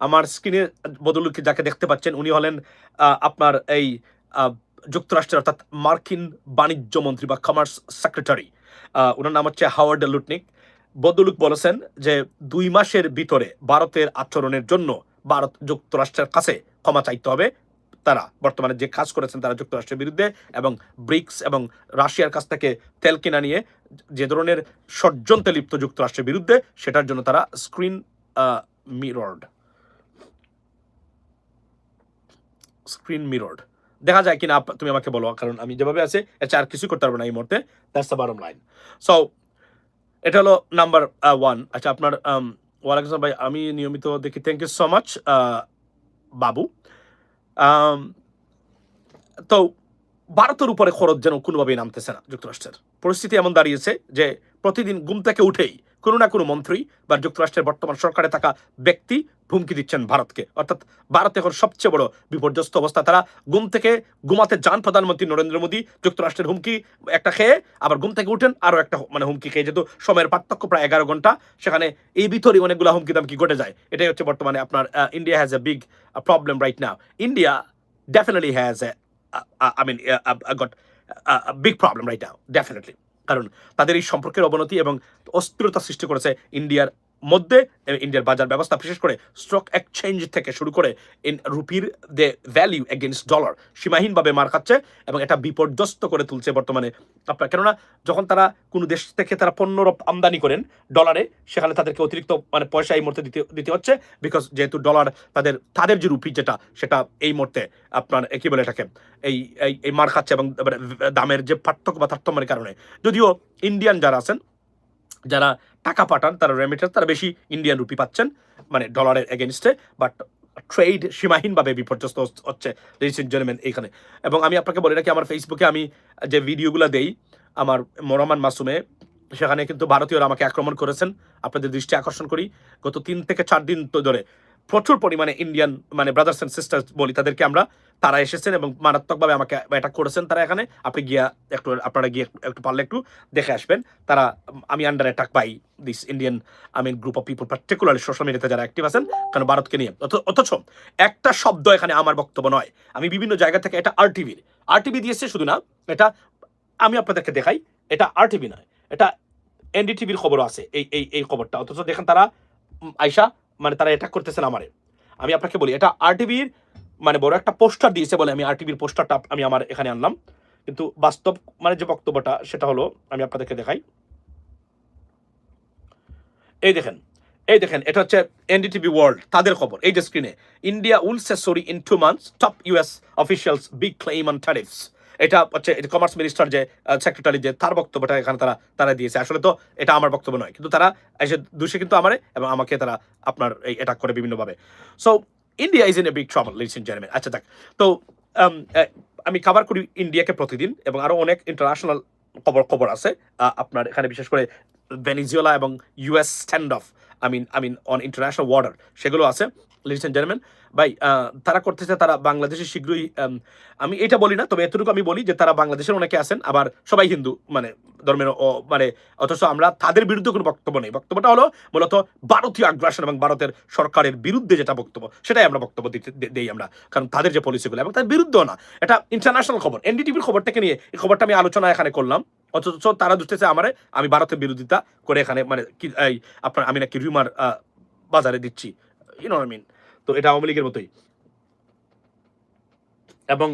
আমার স্ক্রিনে বদলুকে যাকে দেখতে পাচ্ছেন, উনি হলেন আপনার এই যুক্তরাষ্ট্রের অর্থাৎ মার্কিন বাণিজ্য মন্ত্রী বা কমার্স সেক্রেটারি ওনার নাম হচ্ছে হাওয়ার্ড লুটনিক। বদলুক বলেছেন যে দুই মাসের ভিতরে ভারতের আচরণের জন্য ভারত যুক্তরাষ্ট্রের কাছে ক্ষমা চাইতে হবে। তারা বর্তমানে যে কাজ করেছেন তারা যুক্তরাষ্ট্রের বিরুদ্ধে এবং ব্রিক্স এবং রাশিয়ার কাছ থেকে তেল কিনা নিয়ে যে ধরনের ষড়যন্ত্রে লিপ্ত যুক্তরাষ্ট্রের বিরুদ্ধে, সেটার জন্য তারা স্ক্রিন মিরর্ড স্ক্রিন মিরর্ড দেখা যায় কিনা তুমি আমাকে বলো কারণ আমি যেভাবে আছে এর আর কিছু করতে পারব না এই মুহূর্তে। That's the bottom line so এটা হলো নাম্বার ওয়ান আচ্ছা আপনার um, ওয়ালাইকুম ভাই আমি নিয়মিত দেখি। থ্যাংক ইউ সো মাচ বাবু। Um, তো ভারতের উপরে খরচ যেন কোনোভাবেই নামতেছে না যুক্তরাষ্ট্রের। পরিস্থিতি এমন দাঁড়িয়েছে যে প্রতিদিন ঘুম থেকে উঠেই কোনো না কোনো মন্ত্রী বা যুক্তরাষ্ট্রের বর্তমান সরকারে থাকা ব্যক্তি হুমকি দিচ্ছেন ভারতকে। অর্থাৎ ভারত এখন সবচেয়ে বড় বিপর্যস্ত অবস্থা। তারা ঘুম থেকে ঘুমাতে যান প্রধানমন্ত্রী নরেন্দ্র মোদী। যুক্তরাষ্ট্রের হুমকি একটা খেয়ে আবার ঘুম থেকে উঠেন আরও একটা মানে হুমকি খেয়ে। যেহেতু সময়ের পার্থক্য প্রায় এগারো ঘণ্টা সেখানে এই ভিতরেই অনেকগুলো হুমকি দামকি ঘটে যায়। এটাই হচ্ছে বর্তমানে আপনার India has a big problem right now India definitely has a, a, a I mean, a, a, a got কারণ তাদের এই সম্পর্কের অবনতি এবং অস্থিরতা সৃষ্টি করেছে ইন্ডিয়ার মধ্যে ইন্ডিয়ার বাজার ব্যবস্থা, বিশেষ করে স্টক এক্সচেঞ্জ থেকে শুরু করে রুপির দে ভ্যালিউ এগেনস্ট ডলার সীমাহীনভাবে মার খাচ্ছে এবং এটা বিপর্যস্ত করে তুলছে বর্তমানে আপনার। কেননা, যখন তারা কোনো দেশ থেকে তারা পণ্য আমদানি করেন ডলারে সেখানে তাদেরকে অতিরিক্ত মানে পয়সা এই মুহূর্তে দিতে দিতে হচ্ছে বিকজ যেহেতু ডলার তাদের তাদের যে রুপি যেটা, সেটা এই মুহূর্তে আপনার কি বলে এটাকে এই এই মার খাচ্ছে এবং দামের যে পার্থক্য বা তারতম্যের কারণে। যদিও ইন্ডিয়ান যারা আছেন, যারা টাকা পাঠান, তারা রেমিটার তারা বেশি ইন্ডিয়ান রুপি পাচ্ছেন মানে ডলারের এগেনস্টে বাট ট্রেড সীমাহীনভাবে বিপর্যস্ত হচ্ছে হচ্ছে জেন্টলম্যান এখানে। এবং আমি আপনাকে বলে রাখি, আমার ফেসবুকে আমি যে ভিডিওগুলো দেই, আমার মরমান মাসুমে, সেখানে কিন্তু ভারতীয়রা আমাকে আক্রমণ করেছেন। আপনাদের দৃষ্টি আকর্ষণ করি, গত তিন থেকে চার দিন ধরে প্রচুর পরিমাণে ইন্ডিয়ান মানে ব্রাদার্স অ্যান্ড সিস্টার্স বলি, তাদেরকে আমরা, তারা এসেছেন এবং মারাত্মকভাবে আমাকে অ্যাটাক করেছেন তারা এখানে। আপনি গিয়া একটু, আপনারা গিয়ে একটু- পারলে একটু দেখে আসবেন। তারা আমি under attack by this Indian I mean group of people particularly social মিডিয়াতে যারা অ্যাক্টিভ আছেন, কারণ ভারতকে নিয়ে। অথ- অথচ একটা শব্দ এখানে আমার বক্তব্য নয়। আমি বিভিন্ন জায়গা থেকে, এটা আর টিভির আর টিভি দিয়েছে শুধু না, এটা আমি আপনাদেরকে দেখাই, এটা আর টিভি নয়, এটা এনডিটিভির খবরও আছে, এই এই এই খবরটা। অথচ দেখেন তারা আয়সা মানে তারা অ্যাটাক করতেছেন আমারে। আমি আপনাকে বলি, এটা আর টিভির মানে বড় একটা পোস্টার দিয়েছে বলে আমি আর টিভির পোস্টারটা আমি আমার এখানে আনলাম। কিন্তু বাস্তব মানে যে বক্তব্যটা, সেটা হলো, আমি আপনাদেরকে দেখাই। এই দেখেন এই দেখেন, এটা হচ্ছে এনডিটিভি ওয়ার্ল্ড তাদের খবর। এই যে স্ক্রিনে India will say sorry in two months top US officials big claim on tariffs এটা হচ্ছে কমার্স মিনিস্টার যে সেক্রেটারি যে, তার বক্তব্যটা এখানে তারা তারা দিয়েছে। আসলে তো এটা আমার বক্তব্য নয়। কিন্তু তারা এসে দোষে কিন্তু আমারে এবং আমাকে তারা আপনার এই অ্যাটাক করে বিভিন্নভাবে। So India is in a big trouble ladies in general আচ্ছা দেখ তো আমি কভার করি ইন্ডিয়াকে প্রতিদিন এবং আরও অনেক ইন্টারন্যাশনাল খবর খবর আছে। আপনার এখানে বিশেষ করে ভেনিজুয়েলা এবং US stand off I mean I mean on international order সেগুলো আছে। লিডস এন্ড জেন্টলম্যান ভাই তারা করতেছে, তারা বাংলাদেশে শীঘ্রই আমি এটা বলি না, তবে এতটুকু আমি বলি যে তারা বাংলাদেশের অনেকে আছেন, আবার সবাই হিন্দু মানে ধর্মের মানে অথচ আমরা তাদের বিরুদ্ধে কোনো বক্তব্য নেই। বক্তব্যটা হলো মূলত ভারতীয় আগ্রাসন এবং ভারতের সরকারের বিরুদ্ধে যেটা বক্তব্য, সেটাই আমরা বক্তব্য দিতে দেই আমরা, কারণ তাদের যে পলিসিগুলো এবং তার বিরুদ্ধেও না। এটা ইন্টারন্যাশনাল খবর এনডিটিভির খবরটাকে নিয়ে এই খবরটা আমি আলোচনা এখানে করলাম, অথচ তারা দুষ্টেছে আমারে, আমি ভারতের বিরোধিতা করে এখানে মানে কি আপনার আমি নাকি রিউমার বাজারে দিচ্ছি ইউনো আই মিন তো এটা আওয়ামী লীগের মতোই। এবং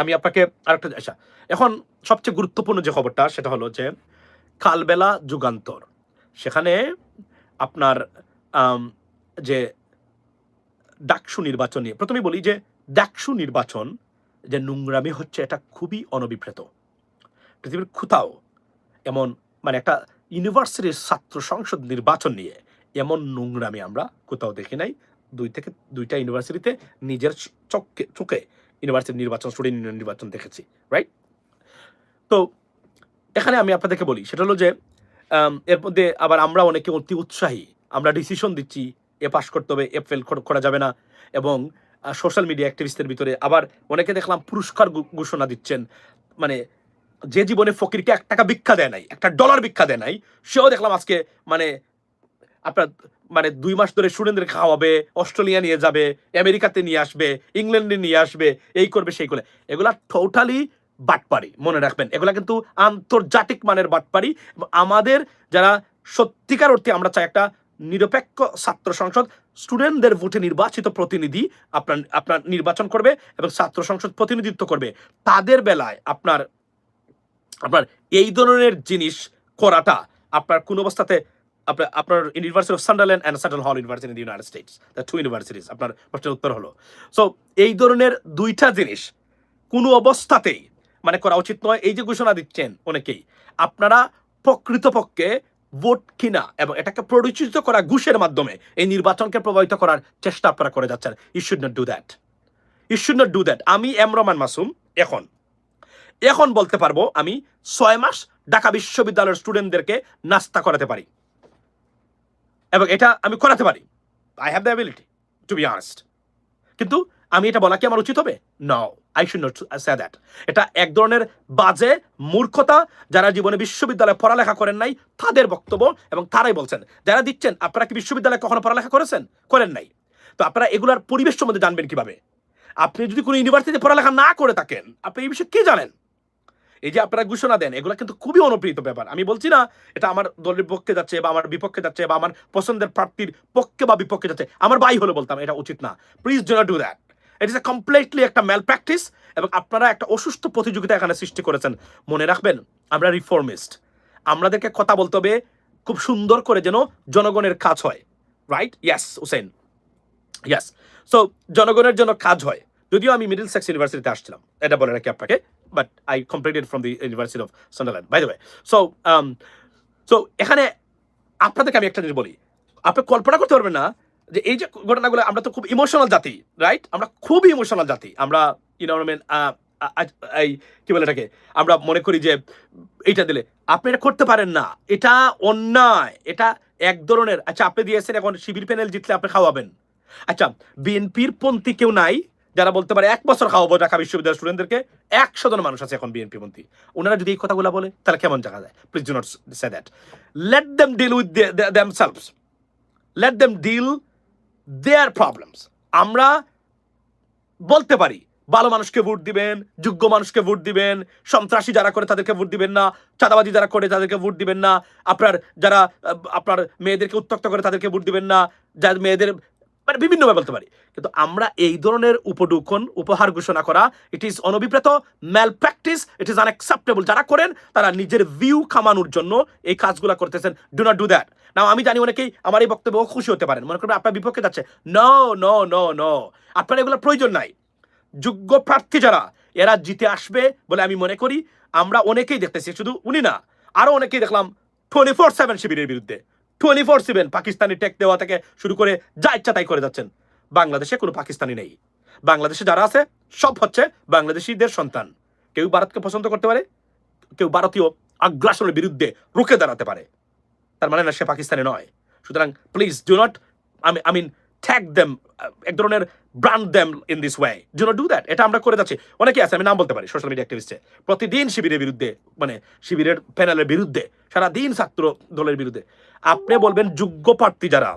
আমি আপনাকে আরেকটা আচ্ছা এখন সবচেয়ে গুরুত্বপূর্ণ যে খবরটা, সেটা হলো যে কালবেলা যুগান্তর, সেখানে আপনার যে ডাকসু নির্বাচন নিয়ে প্রথমে বলি যে ডাকসু নির্বাচন যে নোংরামি হচ্ছে, এটা খুবই অনবিপ্রেত পৃথিবীর কোথাও এমন মানে একটা ইউনিভার্সিটির ছাত্র সংসদ নির্বাচন নিয়ে এমন নোংরামি আমরা কোথাও দেখি নাই। দুই থেকে দুইটা ইউনিভার্সিটিতে নিজের চোখে চোখে ইউনিভার্সিটি নির্বাচন, স্টুডেন্ট ইউনিয়ন নির্বাচন দেখেছি রাইট তো এখানে আমি আপনাদেরকে বলি, সেটা হলো যে এর মধ্যে আবার আমরা অনেকে অতি উৎসাহী, আমরা ডিসিশন দিচ্ছি, এ পাস করতে হবে, এ ফেল করা যাবে না, এবং সোশ্যাল মিডিয়া অ্যাক্টিভিস্টদের ভিতরে আবার অনেকে দেখলাম পুরস্কার ঘোষণা দিচ্ছেন মানে যে জীবনে ফকিরকে এক টাকা ভিক্ষা দেয় নাই, একটা ডলার ভিক্ষা দেয় নাই, সেও দেখলাম আজকে মানে আপনার মানে দুই মাস ধরে স্টুডেন্টদের খাওয়াবে, অস্ট্রেলিয়া নিয়ে যাবে, আমেরিকাতে নিয়ে আসবে, ইংল্যান্ডে নিয়ে আসবে, এই করবে, সেই করবে। এগুলা টোটালি বাটপারি, মনে রাখবেন। এগুলা কিন্তু আন্তর্জাতিক মানের বাটপারি। আমাদের যারা সত্যিকার অর্থে আমরা চাই একটা নিরপেক্ষ ছাত্র সংসদ স্টুডেন্টদের ভোটে নির্বাচিত প্রতিনিধি আপনার আপনার নির্বাচন করবে এবং ছাত্র সংসদ প্রতিনিধিত্ব করবে। তাদের বেলায় আপনার আপনার এই ধরনের জিনিস করাটা আপনার কোন অবস্থাতে আপনার university of Sunderland and Suttle Hall university in United States the two universities আপনার প্রশ্নের উত্তর হলো। সো এই ধরনের দুইটা জিনিস কোনো অবস্থাতেই মানে করা উচিত নয়। এই যে ঘোষণা দিচ্ছেন অনেকেই, আপনারা প্রকৃতপক্ষে ভোট কিনা এবং এটাকে প্ররোচিত করা ঘুষের মাধ্যমে এই নির্বাচনকে প্রভাবিত করার চেষ্টা আপনারা করে যাচ্ছেন। You should not do that you should not do that আমি এম রহমান মাসুম, এখন। এখন বলতে পারব আমি ছয় মাস ঢাকা বিশ্ববিদ্যালয়ের স্টুডেন্টদেরকে নাস্তা করাতে পারি। এবং এটা আমি করাতে পারি। I have the ability to be honest কিন্তু আমি এটা বলা কি আমার উচিত হবে? Now I should not say that এটা এক ধরনের বাজে মূর্খতা যারা জীবনে বিশ্ববিদ্যালয়ে পড়ালেখা করেন নাই, তাদের বক্তব্য এবং তারাই বলছেন। যারা দিচ্ছেন, আপনারা কি বিশ্ববিদ্যালয়ে কখনো পড়ালেখা করেছেন? করেন নাই। তো আপনারা এগুলার পরিবেশ সম্বন্ধে জানবেন কীভাবে? আপনি যদি কোনো ইউনিভার্সিটিতে পড়ালেখা না করে থাকেন, আপনি এই বিষয়ে কে জানেন? এই যে আপনারা ঘোষণা দেন, এগুলো কিন্তু খুবই অনুপ্রীত ব্যাপার। আমি বলছি না, এটা আমার দলের পক্ষে যাচ্ছে বা আমার বিপক্ষে যাচ্ছে বা আমার পছন্দের প্রার্থীর পক্ষে বা বিপক্ষে যাচ্ছে, আমার ভাই হলে বলতাম, এটা উচিত না। Please do not do that it is a completely একটা ম্যাল প্র্যাকটিস এবং আপনারা একটা অসুস্থ প্রতিযোগিতা এখানে সৃষ্টি করেছেন। মনে রাখবেন, আমরা রিফর্মিস্ট আমাদেরকে কথা বলতে হবে খুব সুন্দর করে যেন জনগণের কাজ হয়। Right yes Hussain yes so জনগণের জন্য কাজ হয়। যদিও আমি মিডল সেক্স ইউনিভার্সিটিতে আসছিলাম, এটা বলে রাখি আপনাকে। But I completed from the university of Sunderland by the way so so এখানে আপনাদেরকে আমি একটা জিনিস বলি। আপনি কল্পনা করতে পারবেন না যে এই যে ঘটনাগুলো, আমরা তো খুব ইমোশনাল জাতি রাইট আমরা খুবই ইমোশনাল জাতি। আমরা ইউনোমেন এই, কি বলে এটাকে? আমরা মনে করি যে এইটা দিলে। আপনি এটা করতে পারেন না। এটা অন্যায়। এটা এক ধরনের। আচ্ছা আপনি দিয়েছেন এখন শিবির প্যানেল জিতলে আপনি খাওয়াবেন। আচ্ছা বিএনপির পন্থী কেউ নাই যারা বলতে পারে এক বছর খাওয়াবো ঢাকা বিশ্ববিদ্যালয়ের স্টুডেন্টদেরকে একশো জন মানুষ আছে এখন বিএনপি মন্ত্রী ওনারা যদি এই কথাগুলো বলে, তাহলে কেমন জায়গা যায়? Please do not say that let them deal with themselves let them deal their problems আমরা বলতে পারি, ভালো মানুষকে ভোট দিবেন, যোগ্য মানুষকে ভোট দিবেন, সন্ত্রাসী যারা করে তাদেরকে ভোট দিবেন না, চাঁদাবাজি যারা করে তাদেরকে ভোট দিবেন না, আপনার যারা, আপনার মেয়েদেরকে উত্তক্ত করে তাদেরকে ভোট দিবেন না, যার মেয়েদের মানে বিভিন্নভাবে বলতে পারি। কিন্তু আমরা এই ধরনের উপডুকন উপহার ঘোষণা করা ইট ইজ অনভিপ্রেত malpractice it is unacceptable যারা করেন, তারা নিজের ভিউ কামানোর জন্য এই কাজগুলো করতেছেন। ডু নট ডু দ্যাট না আমি জানি অনেকেই আমার এই বক্তব্য খুশি হতে পারেন। মনে করবেন আপনার বিপক্ষে যাচ্ছে। নো নো নো নো আপনার এগুলোর প্রয়োজন নাই। যোগ্য প্রার্থী যারা, এরা জিতে আসবে বলে আমি মনে করি। আমরা অনেকেই দেখতেছি, শুধু উনি না, আরও অনেকেই দেখলাম টোয়েন্টি ফোর সেভেন শিবিরের বিরুদ্ধে। Twenty four seven Pakistani tag দেওয়া থেকে শুরু করে যা ইচ্ছা তাই করে যাচ্ছেন। বাংলাদেশে কোনো পাকিস্তানি নেই। বাংলাদেশে যারা আছে, সব হচ্ছে বাংলাদেশিদের সন্তান। কেউ ভারতকে পছন্দ করতে পারে, কেউ ভারতীয় আগ্রাসনের বিরুদ্ধে রুখে দাঁড়াতে পারে। তার মানে না, সে পাকিস্তানি নয়। সুতরাং প্লিজ ডু নট আমি আই মিন ট্যাগ দেম এক ধরনের brand them in this way do not do that এটা আমরা করে যাচ্ছি। অনেকে আছে, আমি নাম বলতে পারি সোশ্যাল মিডিয়া অ্যাক্টিভিস্টে প্রতিদিন শিবিরের বিরুদ্ধে মানে শিবিরের প্যানেলের বিরুদ্ধে, সারাদিন ছাত্র দলের বিরুদ্ধে, আপনি বলবেন যোগ্য প্রার্থী যারা,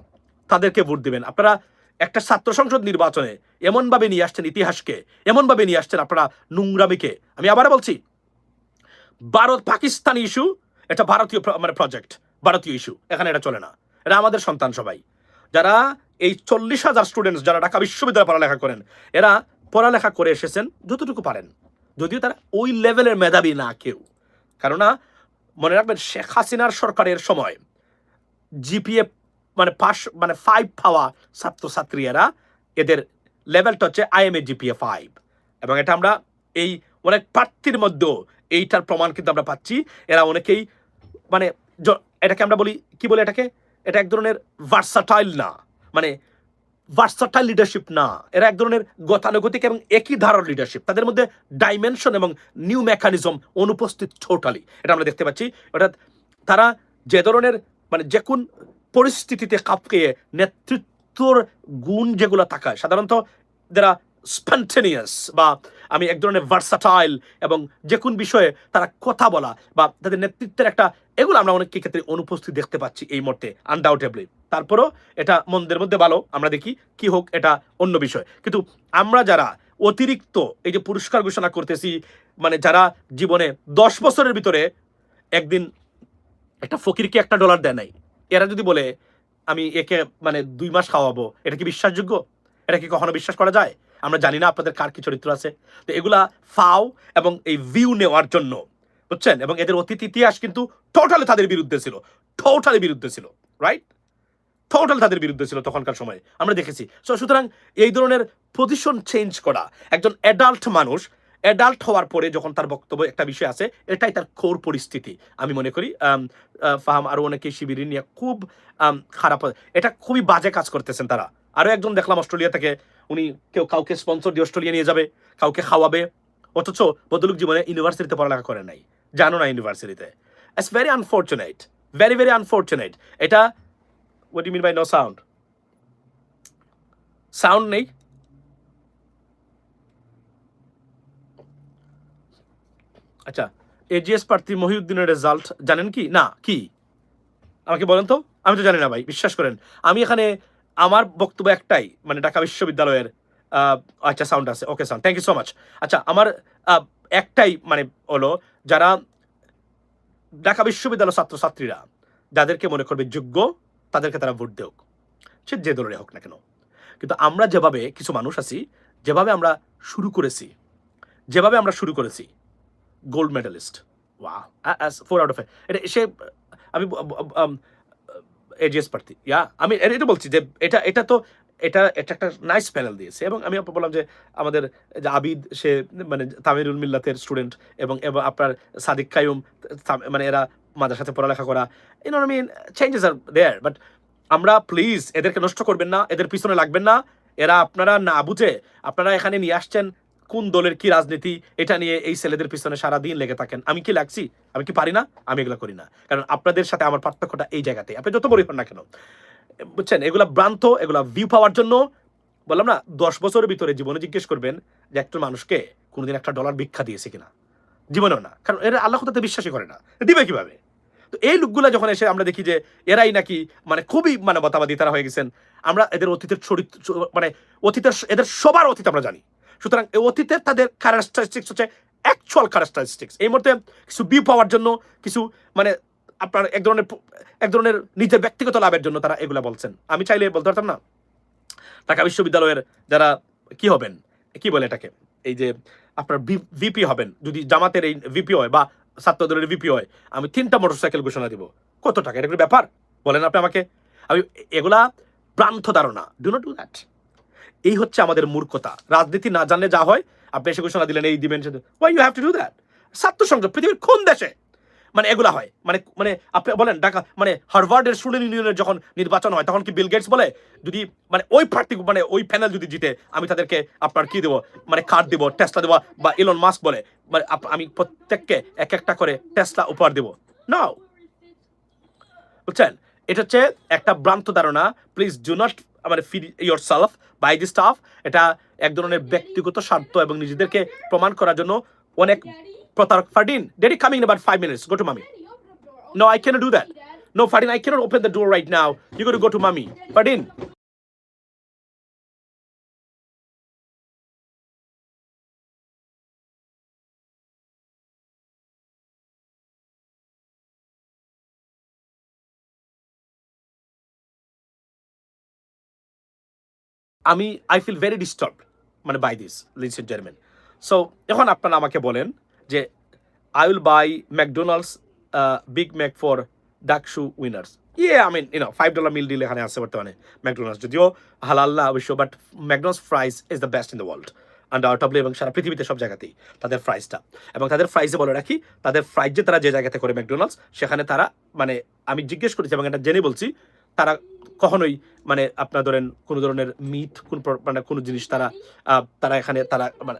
তাদেরকে ভোট দিবেন। আপনারা একটা ছাত্র সংসদ নির্বাচনে এমনভাবে নিয়ে আসছেন ইতিহাসকে, এমনভাবে নিয়ে আসছেন আপনারা নোংরামিকে। আমি আবার বলছি, ভারত পাকিস্তানি ইস্যু এটা ভারতীয় মানে প্রজেক্ট ভারতীয় ইস্যু এখানে এটা চলে না। এটা আমাদের সন্তান সবাই। যারা এই চল্লিশ হাজার স্টুডেন্টস যারা ঢাকা বিশ্ববিদ্যালয়ে পড়ালেখা করেন, এরা পড়ালেখা করে এসেছেন যতটুকু পারেন। যদিও তারা ওই লেভেলের মেধাবী না কেউ। কেননা, মনে রাখবেন, শেখ হাসিনার সরকারের সময় জিপিএ মানে পাস মানে ফাইভ পাওয়া ছাত্রছাত্রীরা এদের লেভেলটা হচ্ছে আইএমএ জিপিএ ফাইভ এবং এটা আমরা এই অনেক প্রার্থীর মধ্যেও এইটার প্রমাণ কিন্তু আমরা পাচ্ছি। এরা অনেকেই মানে এটাকে আমরা বলি, কি বলে এটাকে? এটা এক ধরনের ভার্সাটাইল না। মানে ভার্সাটাইল লিডারশিপ না। এরা এক ধরনের গতানুগতিক এবং একই ধারার লিডারশিপ তাদের মধ্যে ডাইমেনশন এবং নিউ মেকানিজম অনুপস্থিত টোটালি এটা আমরা দেখতে পাচ্ছি। অর্থাৎ তারা যে ধরনের মানে যে কোন পরিস্থিতিতে কাপকে নেতৃত্বর গুণ যেগুলো থাকায়, সাধারণত যারা স্পন্টেনিয়াস বা আমি এক ধরনের ভার্সাটাইল এবং যে কোন বিষয়ে তারা কথা বলা বা তাদের নেতৃত্বের একটা, এগুলো আমরা অনেক ক্ষেত্রে অনুপস্থিত দেখতে পাচ্ছি এই মুহূর্তে আনডাউটেবলি তারপরও এটা মন্দের মধ্যে ভালো, আমরা দেখি কি হোক এটা অন্য বিষয়। কিন্তু আমরা যারা অতিরিক্ত এই যে পুরস্কার ঘোষণা করতেছি মানে যারা জীবনে দশ বছরের ভিতরে একদিন একটা ফকিরকে একটা ডলার দেয় নাই, এরা যদি বলে, আমি একে মানে দুই মাস খাওয়াবো, এটা কি বিশ্বাসযোগ্য? এটা কি কখনো বিশ্বাস করা যায়? আমরা জানি না আপনাদের কার কি চরিত্র আছে। তো এগুলা ফাও এবং এই ভিউ নেওয়ার জন্য, বুঝছেন? এবং এদের অতীত ইতিহাস কিন্তু টোটালি তাদের বিরুদ্ধে ছিল। টোটালি বিরুদ্ধে ছিল রাইট টোটাল তাদের বিরুদ্ধে ছিল তখনকার সময়। আমরা দেখেছি। সো সুতরাং এই ধরনের পজিশন চেঞ্জ করা, একজন অ্যাডাল্ট মানুষ অ্যাডাল্ট হওয়ার পরে যখন তার বক্তব্য একটা বিষয় আছে, এটাই তার খোর পরিস্থিতি। আমি মনে করি ফাহাম আরও অনেকে শিবির নিয়ে খুব খারাপ এটা খুবই বাজে কাজ করতেছেন তারা। আরও একজন দেখলাম অস্ট্রেলিয়া থেকে উনি কেউ কাউকে স্পন্সর দিয়ে অস্ট্রেলিয়া নিয়ে যাবে, কাউকে খাওয়াবে, অথচ বদলুক জীবনে ইউনিভার্সিটিতে পড়ালেখা করে নাই। জানো না ইউনিভার্সিটিতে it's very unfortunate very very unfortunate এটা what you mean by no sound sound নেই? আচ্ছা এজিএস প্রার্থী মহিউদ্দিনের রেজাল্ট জানেন কি? না, কি? আমাকে বলেন তো? আমি তো জানি না ভাই, বিশ্বাস করেন। আমি এখানে আমার বক্তব্য একটাই মানে ঢাকা বিশ্ববিদ্যালয়ের আচ্ছা সাউন্ড আছে okay sound thank you so much আচ্ছা আমার একটাই মানে হলো, যারা ঢাকা বিশ্ববিদ্যালয়ের ছাত্রছাত্রীরা যাদেরকে মনে করবে যোগ্য, তাদেরকে তারা ভোট দেওক সে যে দলের হোক না কেন। কিন্তু আমরা যেভাবে কিছু মানুষ আছি, যেভাবে আমরা শুরু করেছি, যেভাবে আমরা শুরু করেছি গোল্ড মেডালিস্ট ওয়া ফোর আউট অফ এটা সে আমি এজিএস প্রার্থী ইয়া আমি এটা বলছি যে এটা এটা তো, এটা এটা একটা নাইস প্যানেল দিয়েছে এবং আমি বললাম যে আমাদের যে আবিদ, সে মানে তামিরুল মিল্লাতের স্টুডেন্ট এবং এবং আপনার সাদিক কায়ুম মানে এরা মাদের সাথে পড়ালেখা করা you know mean changes are there but আমরা প্লিজ এদেরকে নষ্ট করবেন না, এদের পিছনে লাগবেন না। এরা আপনারা না বুঝে আপনারা এখানে নিয়ে আসছেন কোন দলের কি রাজনীতি, এটা নিয়ে এই ছেলেদের পিছনে সারা দিন লেগে থাকেন। আমি কি লাগছি? আমি কি পারি না? আমি এগুলো করি না। কারণ আপনাদের সাথে আমার পার্থক্যটা এই জায়গাতে। আপনি যত বড়ই হন না কেন। বুঝছেন? এগুলা ভ্রান্ত, এগুলা ভিউ পাওয়ার জন্য বললাম না, দশ বছরের ভিতরে জীবনে জিজ্ঞেস করবেন যে একটা মানুষকে কোনোদিন একটা ডলার ভিক্ষা দিয়েছে কিনা? জীবনেও না। কারণ এরা আল্লাহ তাতে বিশ্বাসই করে না। দিবে কীভাবে? তো এই লোকগুলা যখন এসে আমরা দেখি যে এরাই নাকি মানে খুবই মানে মানবতাবাদী তারা হয়ে গেছেন, আমরা এদের অতীতের চরিত্র মানে অতীতের এদের সবার অতীত আমরা জানি। সুতরাং অতীতের তাদের ক্যারেক্টারিস্টিক্স হচ্ছে অ্যাকচুয়াল ক্যারেক্টারিস্টিক্স এই মুহূর্তে কিছু বিউ পাওয়ার জন্য, কিছু মানে আপনার এক ধরনের এক ধরনের নিজের ব্যক্তিগত লাভের জন্য তারা এগুলা বলছেন। আমি চাইলে বলতে পারতাম না? ঢাকা বিশ্ববিদ্যালয়ের যারা কি হবেন? কি বলে এটাকে? এই যে আপনার ভিপি হবেন, যদি জামাতের এই ভিপি হয় বা ছাত্রদলের ভিপি হয়, আমি তিনটা মোটরসাইকেল ঘোষণা দিব। কত টাকা? এটা ব্যাপার? বলেন আপনি আমাকে। আমি এগুলা ভ্রান্ত ধারণা। ডু নট ডু দ্যাট এই হচ্ছে আমাদের মূর্খতা। রাজনীতি না জানলে যা হয়, আপনি এসে ঘোষণা দিলেন এই দিবেন why you have to do that ছাত্র সংসদ পৃথিবীর কোন দেশে? মানে এগুলা হয়। মানে মানে আপনি বলেন, ঢাকা মানে হার্ভার্ডের স্টুডেন্ট ইউনিয়নের যখন নির্বাচন হয়, তখন কি বিল গেটস বলে, যদি মানে ওই প্রার্থী মানে ওই প্যানেল যদি জিতে, আমি তাদেরকে আপনার কি দেবো? মানে কার্ড দেবো টেস্টটা দেবো, বা ইলন মাস্ক বলে মানে আমি প্রত্যেককে এক একটা করে টেস্টটা উপহার দেবো। নাও বুঝছেন? এটা হচ্ছে একটা ভ্রান্ত ধারণা। প্লিজ ডু নট মানে feed yourself by the stuff এটা এক ধরনের ব্যক্তিগত স্বার্থ এবং নিজেদেরকে প্রমাণ করার জন্য অনেক প্রতারক Fardin daddy coming in about five minutes go to mummy no I can do that no Fardin I can't open the door right now you go to go to mummy Fadin. আমি I feel very disturb মানে by this ladies and gentleman so এখন আপনারা আমাকে বলেন যে I will buy McDonald's big Mac for DUCSU winners ইয়ে I mean you know five dollar meal deal এখানে আছে বর্তমানে ম্যাকডোনাল্ডস যদিও হালাল্লা অবশ্য but McDonald's fries is the best in the world undoubtedly এবং সারা পৃথিবীতে সব জায়গাতেই তাদের ফ্রাইসটা এবং তাদের ফ্রাইসে বলে রাখি, তাদের ফ্রাইস যে তারা যে জায়গাতে করে ম্যাকডোনাল্ডস সেখানে তারা মানে আমি জিজ্ঞেস করেছি এবং এটা জেনে বলছি তারা কখনোই মানে আপনার ধরেন কোনো ধরনের মিথ, কোন মানে কোনো জিনিস তারা তারা এখানে, তারা মানে